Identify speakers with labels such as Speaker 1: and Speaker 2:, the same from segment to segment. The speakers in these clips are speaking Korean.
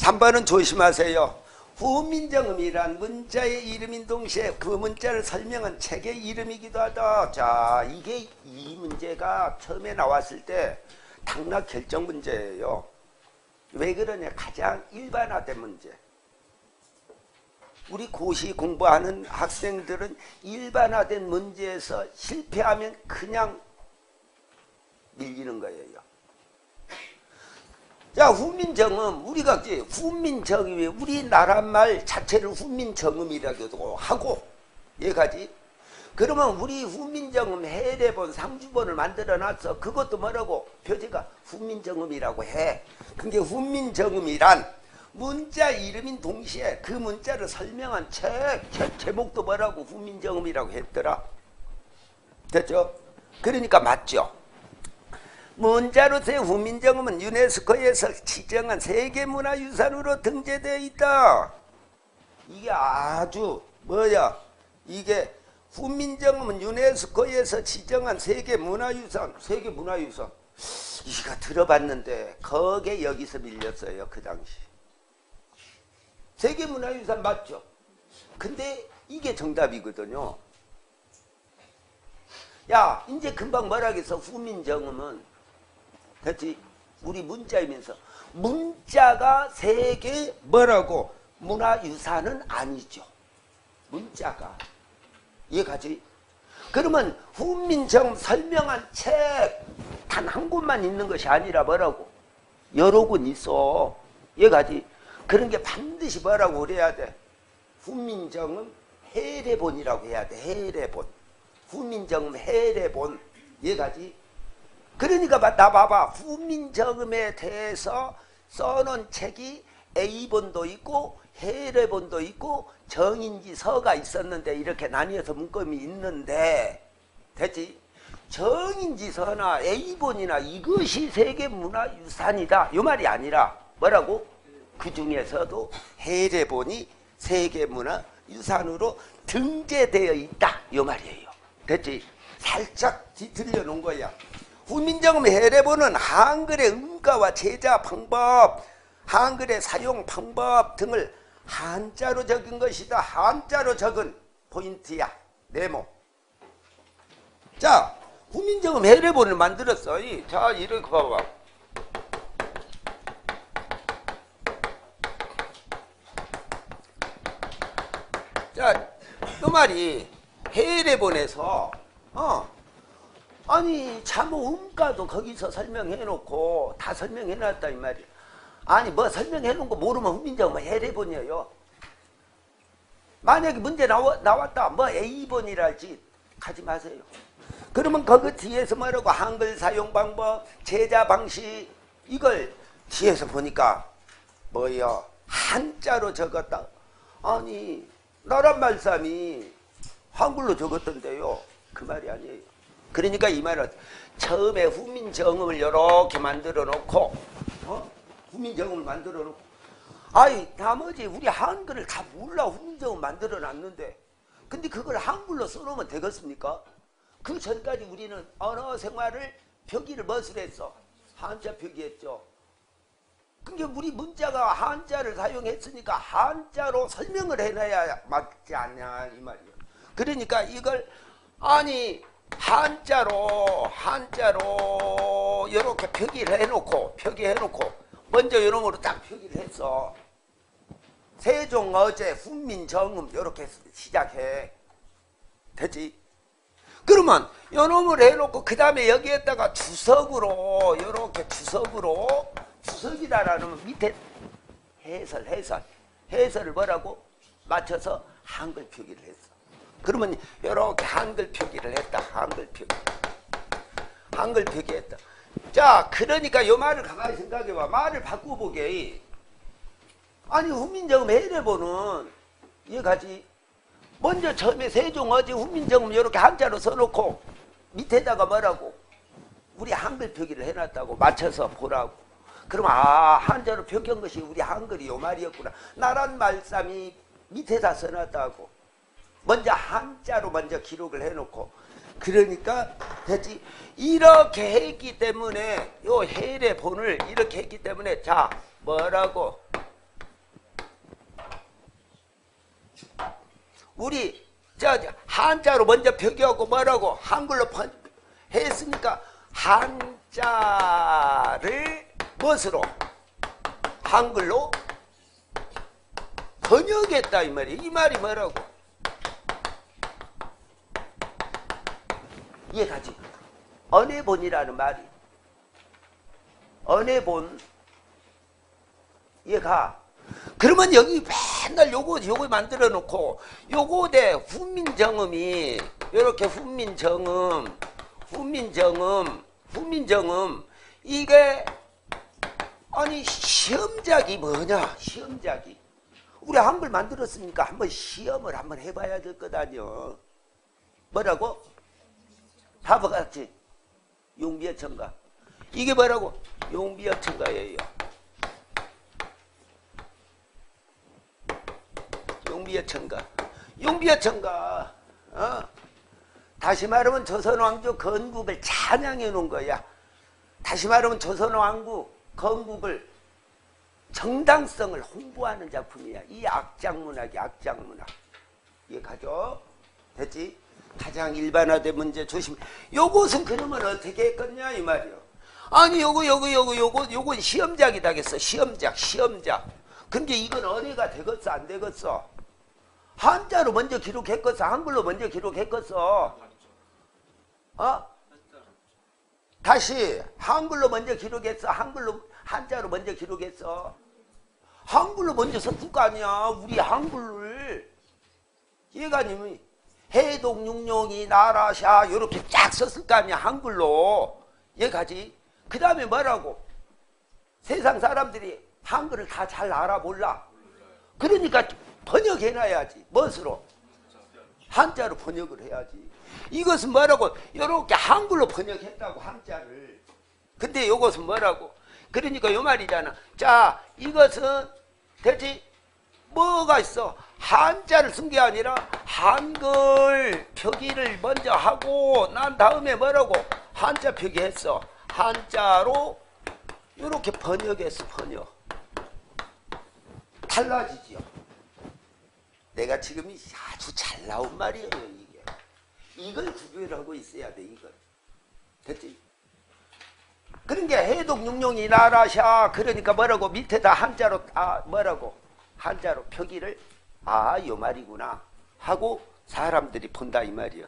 Speaker 1: 3번은 조심하세요. 후민정음이란 문자의 이름인 동시에 그 문자를 설명한 책의 이름이기도 하다. 자, 이게 이 문제가 처음에 나왔을 때 당락 결정 문제예요. 왜 그러냐? 가장 일반화된 문제. 우리 고시 공부하는 학생들은 일반화된 문제에서 실패하면 그냥 밀리는 거예요. 자, 후민정음, 우리가 이제 후민정음이 우리나라 말 자체를 후민정음이라고도 하고, 얘가지. 그러면 우리 후민정음 해례본 상주본을 만들어 놨어. 그것도 뭐라고? 표지가 후민정음이라고 해. 그게 후민정음이란 문자 이름인 동시에 그 문자를 설명한 책, 제- 제목도 뭐라고 후민정음이라고 했더라. 됐죠? 그러니까 맞죠? 문자로서의 후민정음은 유네스코에서 지정한 세계문화유산으로 등재되어 있다. 이게 아주 뭐야? 이게 후민정음은 유네스코에서 지정한 세계문화유산, 세계문화유산. 이거 들어봤는데 거기에 여기서 밀렸어요 그 당시. 세계문화유산 맞죠? 근데 이게 정답이거든요. 야, 이제 금방 뭐라겠어? 후민정음은 됐지? 우리 문자이면서 문자가 세계 뭐라고 문화유산은 아니죠. 문자가 이해가지? 그러면 훈민정 설명한 책 단한 곳만 있는 것이 아니라 뭐라고 여러 권 있어. 이해가지? 그런 게 반드시 뭐라고 그래야 돼? 훈민정음 해례본이라고 해야 돼. 해례본. 훈민정음 해례본. 이해가지? 그러니까 봐- 나 봐봐 후민정음에 대해서 써놓은 책이 A본도 있고 해례본도 있고 정인지 서가 있었는데 이렇게 나뉘어서 문건이 있는데 됐지? 정인지 서나 A본이나 이것이 세계문화유산이다 이 말이 아니라 뭐라고? 그 중에서도 해례본이 세계문화유산으로 등재되어 있다 이 말이에요 됐지? 살짝 뒤틀려 놓은 거야 후민정음 해례본은 한글의 음가와 제자 방법, 한글의 사용 방법 등을 한자로 적은 것이다. 한자로 적은 포인트야. 네모. 자, 후민정음 해례본을 만들었어. 이. 자, 이렇게 봐봐. 자, 그 말이 해례본에서 어 아니 참모 음가도 거기서 설명해 놓고 다 설명해 놨다 이 말이야. 아니 뭐 설명해 놓은 거 모르면 훈민정음 해례본이에요. 만약에 문제 나와, 나왔다 뭐 A본이랄지 가지 마세요. 그러면 거기 뒤에서 뭐라고 한글 사용 방법, 제자 방식 이걸 뒤에서 보니까 뭐야 한자로 적었다. 아니 나란 말씀이 한글로 적었던데요. 그 말이 아니에요. 그러니까 이 말은 처음에 후민정음을 이렇게 만들어 놓고 어? 후민정음을 만들어 놓고 아이 나머지 우리 한글을 다 몰라 후민정음 만들어 놨는데 근데 그걸 한글로 써놓으면 되겠습니까? 그 전까지 우리는 언어 생활을 표기를 무엇을 했어? 한자 표기했죠. 그게 우리 문자가 한자를 사용했으니까 한자로 설명을 해놔야 맞지 않냐 이 말이에요. 그러니까 이걸 아니 한자로 한자로 이렇게 표기를 해놓고 표기해놓고 먼저 이놈으로 딱 표기를 했어. 세종 어제 훈민정음 이렇게 시작해 됐지? 그러면 요놈을 해놓고 그 다음에 여기에다가 주석으로 이렇게 주석으로 주석이다라는 밑에 해설 해설 해설을 뭐라고 맞춰서 한글 표기를 했어. 그러면 이렇게 한글 표기를 했다. 한글 표기. 한글 표기했다. 자, 그러니까 요 말을 가만히 생각해 봐. 말을 바꿔보게. 아니 훈민정음 해례보는 이해가지. 먼저 처음에 세종 어제 훈민정음 이렇게 한자로 써놓고 밑에다가 뭐라고 우리 한글 표기를 해놨다고 맞춰서 보라고. 그럼 아 한자로 표기한 것이 우리 한글이 요 말이었구나. 나란 말씀이 밑에다 써놨다고. 먼저 한자로 먼저 기록을 해놓고. 그러니까 됐지. 이렇게 했기 때문에 요 해례 본을 이렇게 했기 때문에 자 뭐라고? 우리 저 한자로 먼저 표기하고 뭐라고? 한글로 번, 했으니까 한자를 무엇으로? 한글로 번역했다 이 말이. 이 말이 뭐라고 이해 가지? 언해본이라는 말이? 언해본? 이해 가? 그러면 여기 맨날 요거 요거 만들어 놓고 요거 대 훈민정음이 요렇게 훈민정음 훈민정음 훈민정음 이게 아니 시험작이 뭐냐? 시험작이. 우리 한글 만들었으니까 한번 시험을 한번 해봐야 될 거다뇨 뭐라고 바보같이 용비어천가. 이게 뭐라고? 용비어천가예요. 용비어천가. 용비어천가. 어? 다시 말하면 조선왕조 건국을 찬양해 놓은 거야. 다시 말하면 조선왕국 건국을 정당성을 홍보하는 작품이야. 이 악장문학이 악장문학. 이해 가죠? 됐지? 가장 일반화된 문제 조심. 요것은 그러면 어떻게 했겠냐 이 말이요. 아니 요거 요거 요거 요거 요건 시험작이다겠어. 시험작 시험작. 근데 이건 언해가 되겠어 안 되겠어? 한자로 먼저 기록했겠어? 한글로 먼저 기록했겠어? 어? 다시 한글로 먼저 기록했어? 한글로 한자로 먼저 기록했어? 한글로 먼저 썼을 거 아니야 우리 한글을. 얘가님이 해독육룡이 나라샤 이렇게 쫙 썼을 거 아니야 한글로. 얘가지? 그 다음에 뭐라고? 세상 사람들이 한글을 다 잘 알아 몰라. 그러니까 번역해놔야지. 무엇으로. 한자로 번역을 해야지. 이것은 뭐라고? 이렇게 한글로 번역했다고 한자를. 근데 이것은 뭐라고? 그러니까 요 말이잖아. 자 이것은 대체 뭐가 있어? 한자를 쓴 게 아니라 한글 표기를 먼저 하고 난 다음에 뭐라고? 한자 표기했어. 한자로 이렇게 번역했어 번역. 달라지지요 내가 지금 아주 잘 나온 말이에요 이게. 이걸 구별하고 있어야 돼 이걸. 됐지? 그러니까 해독 육룡이 나라샤 그러니까 뭐라고? 밑에다 한자로 아 뭐라고? 한자로 표기를? 아 요 말이구나 하고 사람들이 본다 이 말이야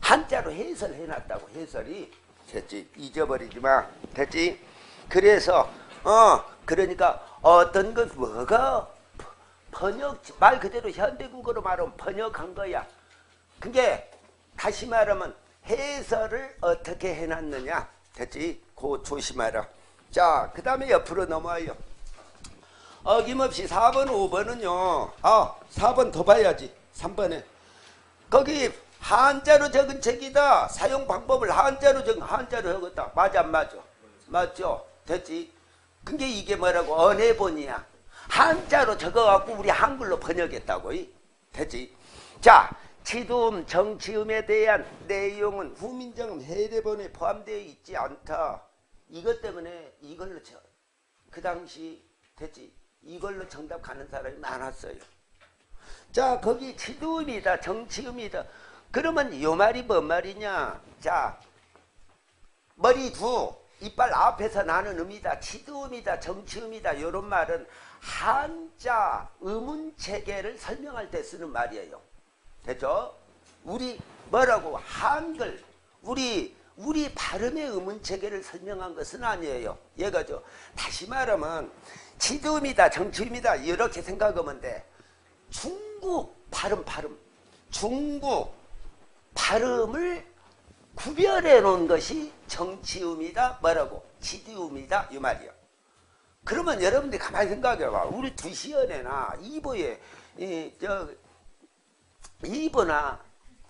Speaker 1: 한자로 해설해놨다고 해설이 됐지. 잊어버리지 마. 됐지? 그래서 어 그러니까 어떤 것 뭐가 번역 말 그대로 현대국어로 말하면 번역한 거야. 그게 다시 말하면 해설을 어떻게 해놨느냐? 됐지? 그 조심하라. 자 그 다음에 옆으로 넘어와요. 어김없이 4번 5번은요. 아 4번 더 봐야지 3번에 거기 한자로 적은 책이다. 사용 방법을 한자로 적은 한자로 적었다. 맞아 안 맞아? 맞죠? 됐지? 그게 이게 뭐라고? 언해본이야. 한자로 적어갖고 우리 한글로 번역했다고. 이? 됐지? 자 지둠 정치음에 대한 내용은 후민정음 해례본에 포함되어 있지 않다. 이것 때문에 이걸로 저, 그 당시 됐지? 이걸로 정답 가는 사람이 많았어요 자 거기 지두음이다. 정치음이다. 그러면 요 말이 뭔 말이냐? 자 머리 두 이빨 앞에서 나는 음이다. 치두음이다. 정치음이다. 요런 말은 한자 음운 체계를 설명할 때 쓰는 말이에요. 됐죠? 우리 뭐라고? 한글. 우리 우리 발음의 음운 체계를 설명한 것은 아니에요. 얘가죠 다시 말하면 치두음이다. 정치음이다. 이렇게 생각하면 돼. 중 국 발음 발음. 중국 발음을 구별해 놓은 것이 정치음이다 뭐라고? 지디음이다 이 말이야 그러면 여러분들이 가만히 생각해 봐. 우리 두시연에나 이보에 이저 이보나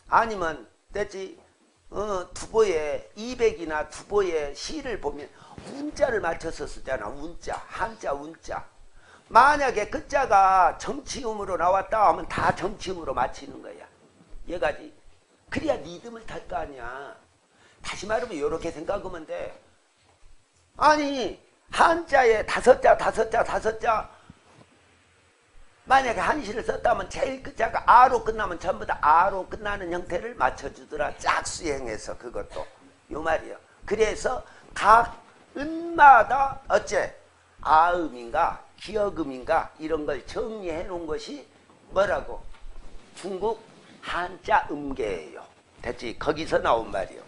Speaker 1: 아니면 됐지? 어, 두보에 200이나 두보에 시를 보면 운자를 맞춰서 쓰잖아. 운자 한자 운자 만약에 그 자가 정치음으로 나왔다 하면 다 정치음으로 맞히는 거야. 얘가지. 그래야 리듬을 탈 거 아니야. 다시 말하면 이렇게 생각하면 돼. 아니 한자에 다섯 자 다섯 자 다섯 자. 만약에 한시를 썼다면 제일 끝자가 아로 끝나면 전부 다 아로 끝나는 형태를 맞춰주더라. 짝수행해서 그것도. 요 말이요. 그래서 각 음마다 어째? 아음인가 기억음인가 이런 걸 정리해 놓은 것이 뭐라고 중국 한자 음계예요. 됐지? 거기서 나온 말이요.